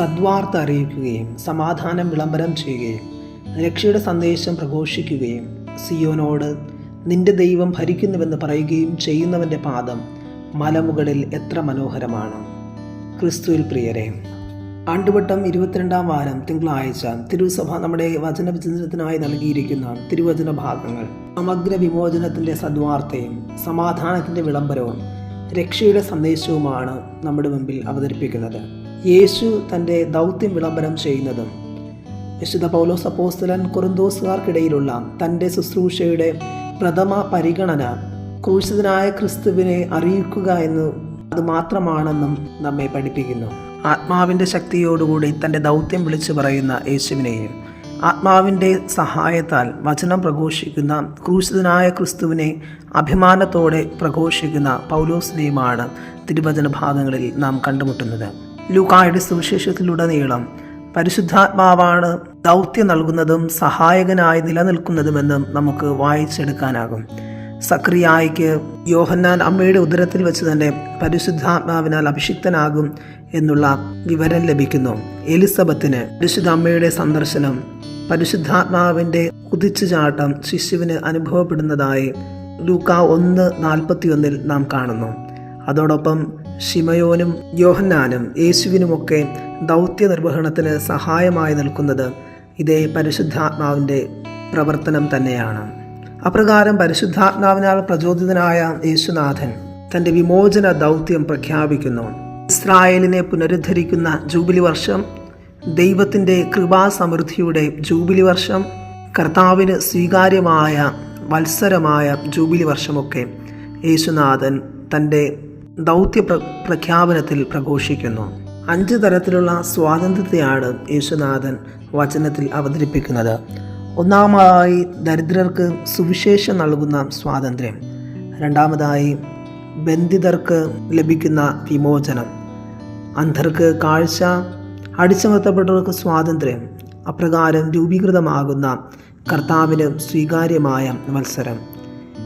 സദ്വാർത്ത അറിയിക്കുകയും സമാധാനം വിളംബരം ചെയ്യുകയും രക്ഷയുടെ സന്ദേശം പ്രഘോഷിക്കുകയും സിയോനോട് നിന്റെ ദൈവം ഭരിക്കുന്നുവെന്ന് പറയുകയും ചെയ്യുന്നവന്റെ പാദം മലമുകളിൽ എത്ര മനോഹരമാണ്. ക്രിസ്തുവിൽ പ്രിയരെ ആണ്ടുവട്ടം ഇരുപത്തിരണ്ടാം വാരം തിങ്കളാഴ്ച തിരുസഭ നമ്മുടെ വചന വിചിന്തനത്തിനായി നൽകിയിരിക്കുന്ന തിരുവചന ഭാഗങ്ങൾ സമഗ്ര വിമോചനത്തിന്റെ സദ്വാർത്തയും സമാധാനത്തിന്റെ വിളംബരവും രക്ഷയുടെ സന്ദേശവുമാണ് നമ്മുടെ മുമ്പിൽ അവതരിപ്പിക്കുന്നത്. യേശു തന്റെ ദൗത്യം വിളംബരം ചെയ്യുന്നതും വിശുദ്ധ പൗലോസ് അപ്പോസ്തലൻ കുറുന്തോസുകാർക്കിടയിലുള്ള തന്റെ ശുശ്രൂഷയുടെ പ്രഥമ പരിഗണന ക്രൂശിതനായ ക്രിസ്തുവിനെ അറിയിക്കുക എന്ന് അത് മാത്രമാണെന്നും നമ്മെ പഠിപ്പിക്കുന്നു. ആത്മാവിന്റെ ശക്തിയോടുകൂടി തന്റെ ദൗത്യം വിളിച്ചു പറയുന്ന യേശുവിനെയും ആത്മാവിന്റെ സഹായത്താൽ വചനം പ്രഘോഷിക്കുന്ന ക്രൂശിതനായ ക്രിസ്തുവിനെ അഭിമാനത്തോടെ പ്രഘോഷിക്കുന്ന പൗലോസിനെയുമാണ് തിരുവചന ഭാഗങ്ങളിൽ നാം കണ്ടുമുട്ടുന്നത്. ലൂക്കായുടെ സുവിശേഷത്തിലുടനീളം പരിശുദ്ധാത്മാവാണ് ദൗത്യം നൽകുന്നതും സഹായകനായി നിലനിൽക്കുന്നതുമെന്നും നമുക്ക് വായിച്ചെടുക്കാനാകും. സക്രിയായിക്ക് യോഹന്നാൻ അമ്മയുടെ ഉദരത്തിൽ വെച്ച് തന്നെ പരിശുദ്ധാത്മാവിനാൽ അഭിഷിക്തനാകും എന്നുള്ള വിവരം ലഭിക്കുന്നു. എലിസബത്തിന് പരിശുദ്ധ അമ്മയുടെ സന്ദർശനം പരിശുദ്ധാത്മാവിന്റെ കുതിച്ചുചാട്ടം ശിശുവിന് അനുഭവപ്പെടുന്നതായി ലൂക്ക ഒന്ന് നാൽപ്പത്തിയൊന്നിൽ നാം കാണുന്നു. അതോടൊപ്പം ഷിമയോനും യോഹന്നാനും യേശുവിനുമൊക്കെ ദൗത്യ നിർവഹണത്തിന് സഹായമായി നിൽക്കുന്നത് ഇതേ പരിശുദ്ധാത്മാവിന്റെ പ്രവർത്തനം തന്നെയാണ്. അപ്രകാരം പരിശുദ്ധാത്മാവിനാൽ പ്രചോദിതനായ യേശുനാഥൻ തന്റെ വിമോചന ദൗത്യം പ്രഖ്യാപിക്കുന്നു. ഇസ്രായേലിനെ പുനരുദ്ധരിക്കുന്ന ജൂബിലി വർഷം ദൈവത്തിന്റെ കൃപാസമൃദ്ധിയുടെ ജൂബിലി വർഷം കർത്താവിന് സ്വീകാര്യമായ വത്സരമായ ജൂബിലി വർഷമൊക്കെ യേശുനാഥൻ തന്റെ ദൗത്യ പ്ര പ്രഖ്യാപനത്തിൽ പ്രഘോഷിക്കുന്നു. അഞ്ച് തരത്തിലുള്ള സ്വാതന്ത്ര്യത്തെയാണ് യേശുനാഥൻ വചനത്തിൽ അവതരിപ്പിക്കുന്നത്. ഒന്നാമതായി ദരിദ്രർക്ക് സുവിശേഷം നൽകുന്ന സ്വാതന്ത്ര്യം. രണ്ടാമതായി ബന്ധിതർക്ക് ലഭിക്കുന്ന വിമോചനം. അന്ധർക്ക് കാഴ്ച അടിച്ചമർത്തപ്പെട്ടവർക്ക് സ്വാതന്ത്ര്യം. അപ്രകാരം രൂപീകൃതമാകുന്ന കർത്താവിന് സ്വീകാര്യമായ മത്സരം.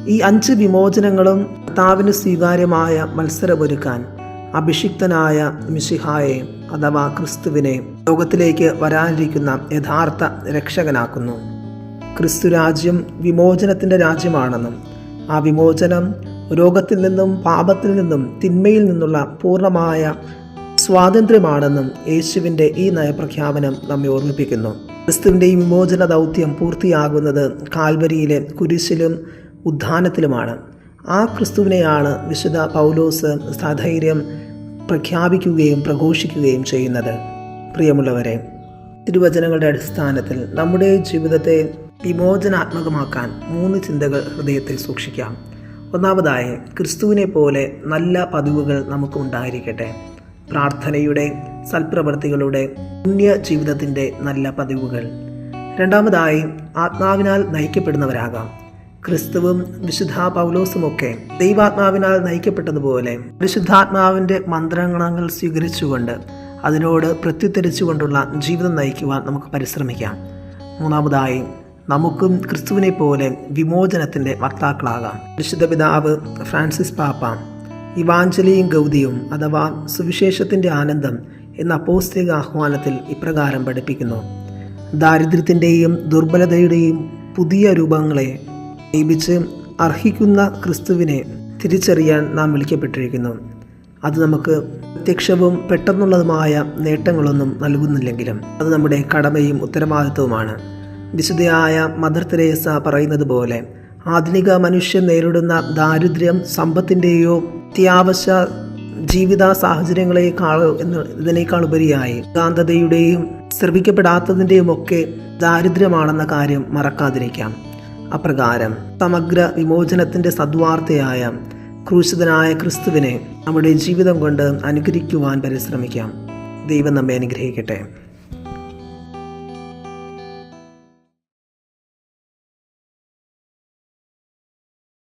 ഈ അഞ്ച് വിമോചനങ്ങളും കർത്താവിന് സ്വീകാര്യമായ മത്സരമൊരുക്കാൻ അഭിഷിക്തനായ മിഷിഹായെ അഥവാ ക്രിസ്തുവിനെ ലോകത്തിലേക്ക് വരാനിരിക്കുന്ന യഥാർത്ഥ രക്ഷകനാക്കുന്നു. ക്രിസ്തു രാജ്യം വിമോചനത്തിന്റെ രാജ്യമാണെന്നും ആ വിമോചനം രോഗത്തിൽ നിന്നും പാപത്തിൽ നിന്നും തിന്മയിൽ നിന്നുള്ള പൂർണമായ സ്വാതന്ത്ര്യമാണെന്നും യേശുവിന്റെ ഈ നയപ്രഖ്യാപനം നമ്മെ ഓർമ്മിപ്പിക്കുന്നു. ക്രിസ്തുവിന്റെ വിമോചന ദൗത്യം പൂർത്തിയാകുന്നത് കാൽവരിയിലെ കുരിശിലും ഉദ്ധാനത്തിലുമാണ്. ആ ക്രിസ്തുവിനെയാണ് വിശുദ്ധ പൗലോസ് സധൈര്യം പ്രഖ്യാപിക്കുകയും പ്രഘോഷിക്കുകയും ചെയ്യുന്നത്. പ്രിയമുള്ളവരെ തിരുവചനങ്ങളുടെ അടിസ്ഥാനത്തിൽ നമ്മുടെ ജീവിതത്തെ വിമോചനാത്മകമാക്കാൻ മൂന്ന് ചിന്തകൾ ഹൃദയത്തിൽ സൂക്ഷിക്കാം. ഒന്നാമതായി ക്രിസ്തുവിനെ പോലെ നല്ല പതിവുകൾ നമുക്ക് ഉണ്ടായിരിക്കട്ടെ പ്രാർത്ഥനയുടെ സൽപ്രവർത്തികളുടെ പുണ്യ ജീവിതത്തിന്റെ നല്ല പതിവുകൾ. രണ്ടാമതായി ആത്മാവിനാൽ നയിക്കപ്പെടുന്നവരാകാം. ക്രിസ്തുവും വിശുദ്ധ പൗലോസുമൊക്കെ ദൈവാത്മാവിനാൽ നയിക്കപ്പെട്ടതുപോലെ വിശുദ്ധാത്മാവിന്റെ മന്ത്രങ്ങൾ സ്വീകരിച്ചുകൊണ്ട് അതിനോട് പ്രത്യുത്തരിച്ചുകൊണ്ടുള്ള ജീവിതം നയിക്കുവാൻ നമുക്ക് പരിശ്രമിക്കാം. മൂന്നാമതായി നമുക്കും ക്രിസ്തുവിനെ പോലെ വിമോചനത്തിന്റെ വക്താക്കളാകാം. വിശുദ്ധ പിതാവ് ഫ്രാൻസിസ് പാപ്പ ഇവാഞ്ചലിയും ഗൗതിയും അഥവാ സുവിശേഷത്തിന്റെ ആനന്ദം എന്ന അപ്പോസ്തിക ആഹ്വാനത്തിൽ ഇപ്രകാരം പഠിപ്പിക്കുന്നു. ദാരിദ്ര്യത്തിന്റെയും ദുർബലതയുടെയും പുതിയ രൂപങ്ങളെ ലഭിച്ച് അർഹിക്കുന്ന ക്രിസ്തുവിനെ തിരിച്ചറിയാൻ നാം വിളിക്കപ്പെട്ടിരിക്കുന്നു. അത് നമുക്ക് പ്രത്യക്ഷവും പെട്ടെന്നുള്ളതുമായ നേട്ടങ്ങളൊന്നും നൽകുന്നില്ലെങ്കിലും അത് നമ്മുടെ കടമയും ഉത്തരവാദിത്വവുമാണ്. വിശുദ്ധയായ മദർ തെരേസ പറയുന്നത് പോലെ ആധുനിക മനുഷ്യൻ നേരിടുന്ന ദാരിദ്ര്യം സമ്പത്തിന്റെയോ അത്യാവശ്യ ജീവിത സാഹചര്യങ്ങളെക്കാൾ എന്ന് ഇതിനേക്കാൾ ഉപരിയായി. ഗാന്ധതയുടെയും ശ്രമിക്കപ്പെടാത്തതിന്റെയും ഒക്കെ ദാരിദ്ര്യമാണെന്ന കാര്യം മറക്കാതിരിക്കാം. അപ്രകാരം സമഗ്ര വിമോചനത്തിന്റെ സദ്വാർത്തയായ ക്രൂശിതനായ ക്രിസ്തുവിനെ നമ്മുടെ ജീവിതം കൊണ്ട് അനുകരിക്കുവാൻ പരിശ്രമിക്കാം. ദൈവം നമ്മെ അനുഗ്രഹിക്കട്ടെ.